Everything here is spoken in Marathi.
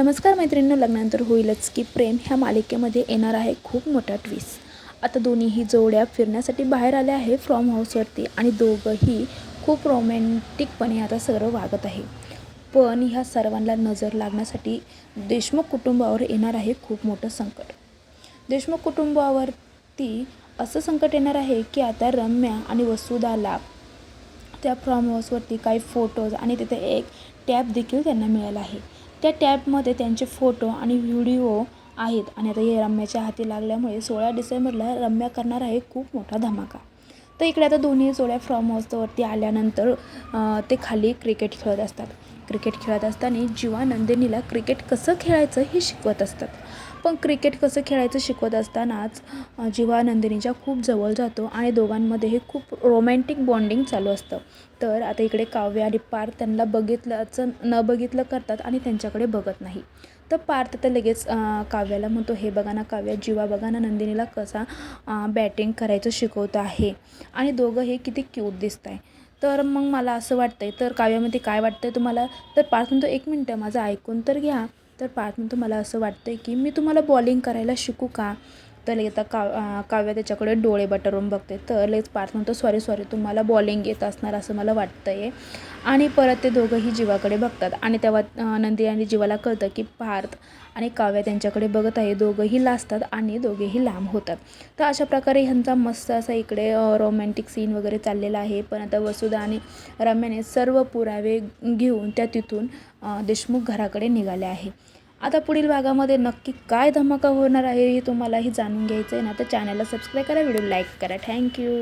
नमस्कार मैत्रिणींनो लग्नानंतर होईलच की प्रेम ह्या मालिकेमध्ये येणार आहे खूप मोठा ट्विस्ट आता दोन्हीही जोड्या फिरण्यासाठी बाहेर आल्या आहे फ्रॉम हाऊसवरती आणि दोघंही खूप रोमॅन्टिकपणे आता सर्व वागत आहे. पण ह्या सर्वांना नजर लागण्यासाठी देशमुख कुटुंबावर येणार आहे खूप मोठं संकट. देशमुख कुटुंबावरती असं संकट येणार आहे की आता रम्या आणि वसुधाला त्या फ्रॉम हाऊसवरती काही फोटोज आणि तिथे एक टॅब देखील त्यांना मिळाला आहे. त्या टॅबमध्ये त्यांचे फोटो आणि व्हिडिओ आहेत. आणि आता हे रम्याच्या हाती लागल्यामुळे सोळा डिसेंबरला रम्या करणार आहे खूप मोठा धमाका. तर इकडे आता दोन्ही जोड्या फ्रॉम हाऊसवरती आल्यानंतर ते खाली क्रिकेट खेळत असतात. क्रिकेट खेळत असताना जीवा नंदिनीला क्रिकेट कसं खेळायचं हे शिकवत असतात. पण क्रिकेट कसं खेळायचं शिकवत असतानाच जिवा नंदिनीच्या खूप जवळ जातो आणि दोघांमध्ये हे खूप रोमॅन्टिक बॉन्डिंग चालू असतं. तर आता इकडे काव्य आणि पार्थ त्यांना बघितलंचं न बघितलं करतात आणि त्यांच्याकडे बघत नाही. तर पार्थ तर लगेच काव्याला म्हणतो हे बघा ना काव्या जीवा बघा ना नंदिनीला कसा बॅटिंग करायचं शिकवतं आहे. आणि दोघं हे किती क्यूट दिसत आहे तर मग मला असं वाटतं आहे तर काव्यामध्ये काय वाटतं आहे तुम्हाला? तर पार्थ म्हणतो एक मिनटं माझं ऐकून तर घ्या. तर पार्थ म्हणतो मला असं वाटतं आहे की मी तुम्हाला बॉलिंग करायला शिकू का? तर लगेच आता काव्या त्याच्याकडे डोळे बटरून बघते. तर लगेच पार्थ म्हणतो सॉरी सॉरी तुम्हाला बॉलिंग येत असणार असं मला वाटतं आहे आणि परत ते दोघंही जीवाकडे बघतात. आणि तेव्हा नंदी आणि जीवाला कळतं की पार्थ आणि काव्या त्यांच्याकडे बघत आहे. दोघंही लाजतात आणि दोघेही लांब होतात. तर अशा प्रकारे ह्यांचा मस्त असा इकडे रोमॅन्टिक सीन वगैरे चाललेला आहे. पण आता वसुधा आणि रम्याने सर्व पुरावे घेऊन त्या तिथून देशमुख घराकडे निघाले आहे. आता पुढील भागामध्ये नक्की काय धमाका होणार आहे हे तुम्हालाही जाणून घ्यायचं आहे ना तर चॅनलला सबस्क्राईब करा व्हिडिओ लाईक करा. थँक्यू